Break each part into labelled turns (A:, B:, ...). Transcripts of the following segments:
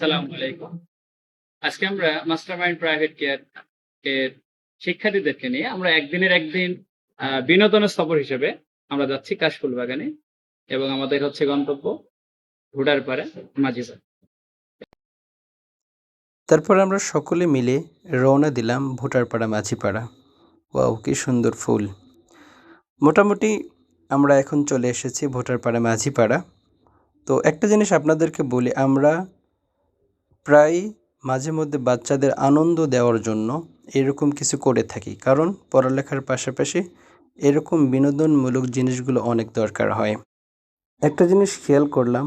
A: আসসালামু আলাইকুম। আজকে আমরা মাস্টার মাইন্ড প্রাইভেট কেয়ার এর শিক্ষার্থীদেরকে নিয়ে আমরা একদিনের একদিন বিনোদনের সফর হিসেবে আমরা যাচ্ছি কাশফুল বাগানে এবং আমাদের হচ্ছে গন্তব্য ঘোড়ার পাড়ে মাঝিবাগ
B: তারপর আমরা সকলে মিলে রওনা দিলাম ভোটারপাড়া মাঝিপাড়া ওয়াও, কি সুন্দর ফুল। মোটামুটি আমরা এখন চলে এসেছি ভোটারপাড়া মাঝিপাড়া তো একটা জিনিস আপনাদেরকে বলি, আমরা প্রায় মাঝে মধ্যে বাচ্চাদের আনন্দ দেওয়ার জন্য এরকম কিছু করে থাকি। কারণ পড়ালেখার পাশাপাশি এরকম বিনোদনমূলক জিনিসগুলো অনেক দরকার হয়। একটা জিনিস খেয়াল করলাম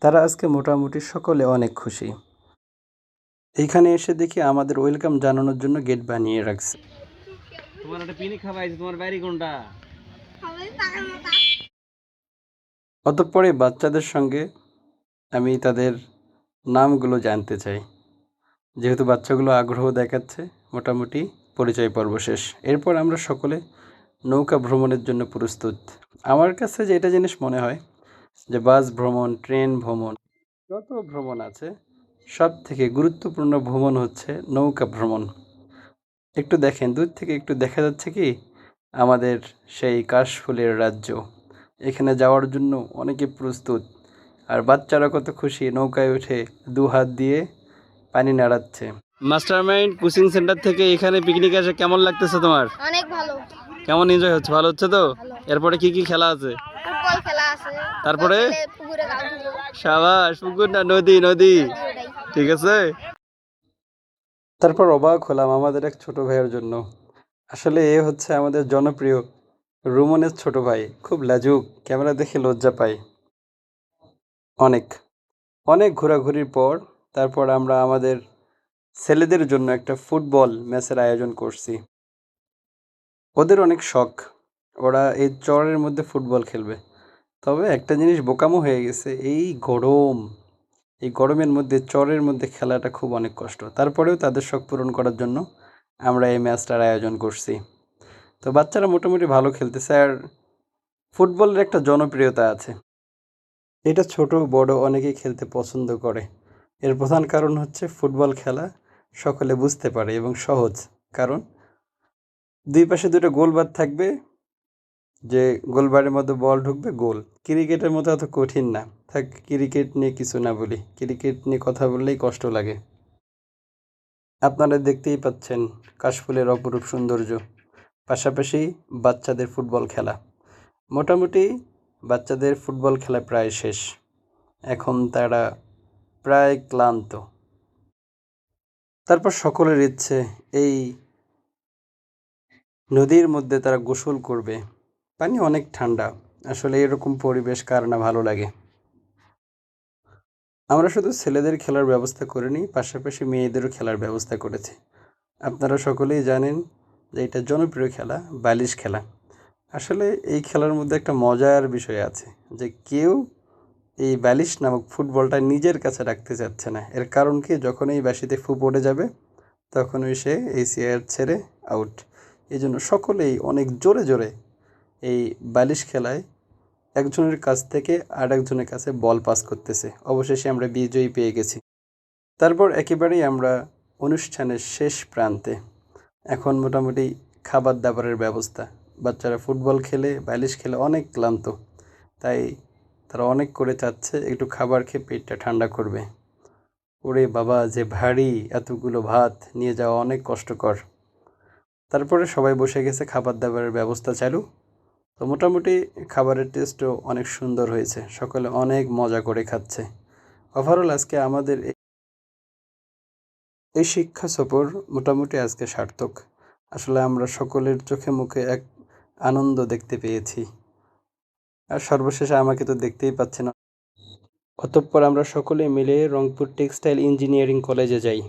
B: তারা আজকে মোটামুটি সকলে অনেক খুশি। এইখানে এসে দেখি আমাদের ওয়েলকাম জানানোর জন্য গেট বানিয়ে রাখছে।
C: তোমার একটা পিনি খাওয়াইছে তোমার বাড়ি কোনটা?
B: অতঃপরে বাচ্চাদের সঙ্গে আমি তাদের নামগুলো জানতে চাই। যেহেতু বাচ্চাগুলো আগ্রহ দেখাচ্ছে, মোটামুটি পরিচয় পর্ব শেষ। এরপর আমরা সকলে নৌকা ভ্রমণের জন্য প্রস্তুত। আমার কাছে যেটা জিনিস মনে হয় যে বাস ভ্রমণ, ট্রেন ভ্রমণ, যত ভ্রমণ আছে, সব থেকে গুরুত্বপূর্ণ ভ্রমণ হচ্ছে নৌকা ভ্রমণ। একটু দেখেন, দূর থেকে একটু দেখা যাচ্ছে কি, আমাদের সেই কাশফুলের রাজ্য। এখানে যাওয়ার জন্য অনেকে প্রস্তুত। আর বাচ্চারা কত খুশি নৌকায় উঠে দু হাত দিয়ে পানি নাড়াচ্ছে। মাস্টার মাইন্ড কোচিং সেন্টার থেকে এখানে পিকনিক আসে কেমন লাগতেছে তোমার?
D: অনেক ভালো।
B: কেমন এনজয় হচ্ছে? ভালো হচ্ছে তো? এরপরে কি কি খেলা আছে?
D: ফুটবল খেলা আছে।
B: তারপরে? সাবাস পুকুর না নদী নদী। ঠিক আছে? তারপর অবাক হলাম আমাদের এক ছোট ভাইয়ের জন্য। আসলে এ হচ্ছে আমাদের জনপ্রিয় রুমনের ছোট ভাই। খুব লাজুক ক্যামেরা দেখে লজ্জা পাই অনেক। অনেক ঘোরাঘুরির পর তারপর আমরা আমাদের ছেলেদের জন্য একটা ফুটবল ম্যাচের আয়োজন করছি। ওদের অনেক শখ। ওরা এই চরের মধ্যে ফুটবল খেলবে। তবে একটা জিনিস বোকামো হয়ে গেছে, এই গরম। এই গরমের মধ্যে, চরের মধ্যে খেলাটা খুব অনেক কষ্ট। তারপরেও তাদের শখ পূরণ করার জন্য আমরা এই ম্যাচটার আয়োজন করছি। তো বাচ্চারা মোটামুটি ভালো খেলতেছে আর ফুটবলের একটা জনপ্রিয়তা আছে। এটা ছোট, বড় অনেকেই খেলতে পছন্দ করে। এর প্রধান কারণ হচ্ছে ফুটবল খেলা সকলে বুঝতে পারে এবং সহজ। কারণ দুই পাশে দুটো গোলবার থাকবে, যে গোলবারের মধ্যে বল ঢুকবে, গোল। ক্রিকেটের মতো এত কঠিন না। থাক, ক্রিকেট নিয়ে কিছু না বলি। ক্রিকেট নিয়ে কথা বললেই কষ্ট লাগে। আপনারা দেখতেই পাচ্ছেন কাশফুলের অপরূপ সৌন্দর্য। পাশাপাশি বাচ্চাদের ফুটবল খেলা। মোটামুটি বাচ্চাদের ফুটবল খেলা প্রায় শেষ। এখন তারা প্রায় ক্লান্ত। তারপর সকলের ইচ্ছে, এই নদীর মধ্যে তারা গোসল করবে। পানি অনেক ঠান্ডা। আসলে এরকম পরিবেশ কার না ভালো লাগে। আমরা শুধু ছেলেদের খেলার ব্যবস্থা করিনি পাশাপাশি মেয়েদেরও খেলার ব্যবস্থা করেছি। আপনারা সকলেই জানেন যে এটা জনপ্রিয় খেলা, বালিশ খেলা। আসলে এই খেলার মধ্যে একটা মজার বিষয় আছে, যে কেউ এই ব্যালিশ নামক ফুটবলটা নিজের কাছে রাখতে চাচ্ছে না। এর কারণ কি? যখন এই বাসিতে ফু পড়ে যাবে, তখনই সে এই ছেড়ে আউট এই জন্য সকলেই অনেক জোরে জোরে এই বালিশ খেলায় একজনের কাছ থেকে আর একজনের কাছে বল পাস করতেছে। অবশেষে আমরা বিজয়ী পেয়ে গেছি। তারপর একেবারেই আমরা অনুষ্ঠানের শেষ প্রান্তে। এখন মোটামুটি খাবার দাবারের ব্যবস্থা। বাচ্চারা ফুটবল খেলে বালিশ খেলে অনেক ক্লান্ত। তাই তারা অনেক করে চাচ্ছে একটু খাবার খেয়ে পেটটা ঠান্ডা করবে। ওরে বাবা, যে ভারী এতগুলো ভাত নিয়ে যাওয়া অনেক কষ্টকর। তারপরে সবাই বসে গেছে, খাবার দাবারের ব্যবস্থা চালু। তো মোটামুটি খাবারের টেস্টও অনেক সুন্দর হয়েছে। সকলে অনেক মজা করে খাচ্ছে। ওভারঅল আজকে আমাদের এই- শিক্ষা সফর মোটামুটি আজকে সার্থক। আসলে আমরা সকলের চোখে মুখে এক আনন্দ দেখতে পেয়েছি। আর সর্বশেষে আমাকে তো দেখতেই পাচ্ছে না। অতঃপর আমরা সকলে মিলে রংপুর টেক্সটাইল ইঞ্জিনিয়ারিং কলেজে যাই।